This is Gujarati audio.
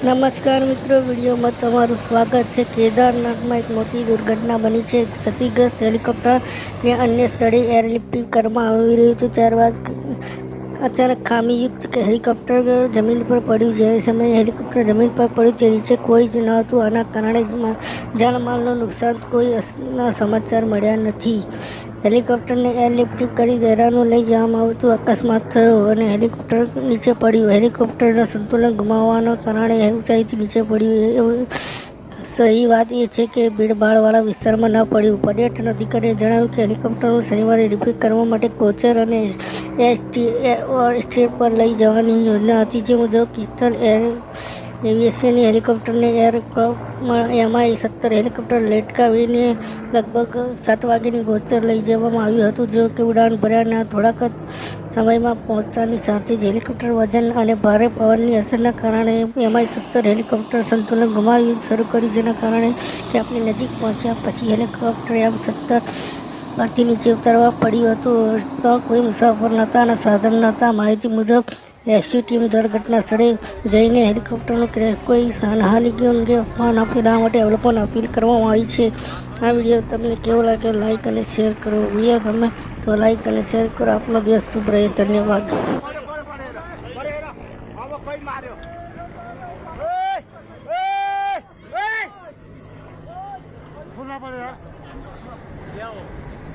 નમસ્કાર મિત્રો, વિડીયોમાં તમારું સ્વાગત છે. કેદારનાથમાં એક મોટી દુર્ઘટના બની છે. ક્ષતિગ્રસ્ત હેલિકોપ્ટરને અન્ય સ્થળે એરલિફ્ટિંગ કરવામાં આવી રહ્યું હતું ત્યારબાદ અચાનક ખામીયુક્ત કે હેલિકોપ્ટર જમીન પર પડ્યું. જે સમયે હેલિકોપ્ટર જમીન પર પડ્યું તે નીચે કોઈ જ ન હતું. આના કારણે જાનમાલનું નુકસાન કોઈ સમાચાર મળ્યા નથી. હેલિકોપ્ટરને એરલિફ્ટિંગ કરી ગેરાનું લઈ જવામાં આવતું અકસ્માત થયો અને હેલિકોપ્ટર નીચે પડ્યું. હેલિકોપ્ટરના સંતુલન ગુમાવવાના કારણે ઊંચાઈથી નીચે પડ્યું. એવું સહી વાત એ છે કે ભીડભાડવાળા વિસ્તારમાં ન પડ્યું. પર્યટન અધિકારીએ જણાવ્યું કે હેલિકોપ્ટરનું શનિવારે રિપેર કરવા માટે કોચર અને એસટી સ્ટેટ પર લઈ જવાની યોજના હતી, જે મુજબ કિસ્ટન એર એવિએશનની હેલિકોપ્ટરને એરક્રાફ્ટમાં એમઆઈ સત્તર હેલિકોપ્ટર લટકાવીને લગભગ સાત વાગ્યાની ગોચર લઈ જવામાં આવ્યું હતું, જો કે ઉડાન ભર્યાના થોડાક જ સમયમાં પહોંચતાની સાથે જ હેલિકોપ્ટર વજન અને ભારે પવનની અસરના કારણે એમઆઈ સત્તર હેલિકોપ્ટર સંતુલન ગુમાવ્યું. શરૂ કર્યું, જેના કારણે કે આપણે નજીક પહોંચ્યા. પછી હેલિકોપ્ટર એમ સત્તર પરથી નીચે ઉતારવા પડ્યું હતું તો કોઈ મુસાફર નહોતા અને સાધન નહોતા માહિતી મુજબ રેસ્ક્યુ ટીમ દુર્ઘટના સ્થળે જઈને હેલિકોપ્ટરનું ક્રેશ કોઈ જાનહાનિ કે અંગે અફવા ના ફેલાવવા માટે અવલોકન લોકોને અપીલ કરવામાં આવી છે આ વીડિયો તમને કેવો લાગે લાઈક અને શેર કરો વીડિયો ગમે તો લાઈક અને શેર કરો આપનો દિવસ શુભ રહે ધન્યવાદ પડે ના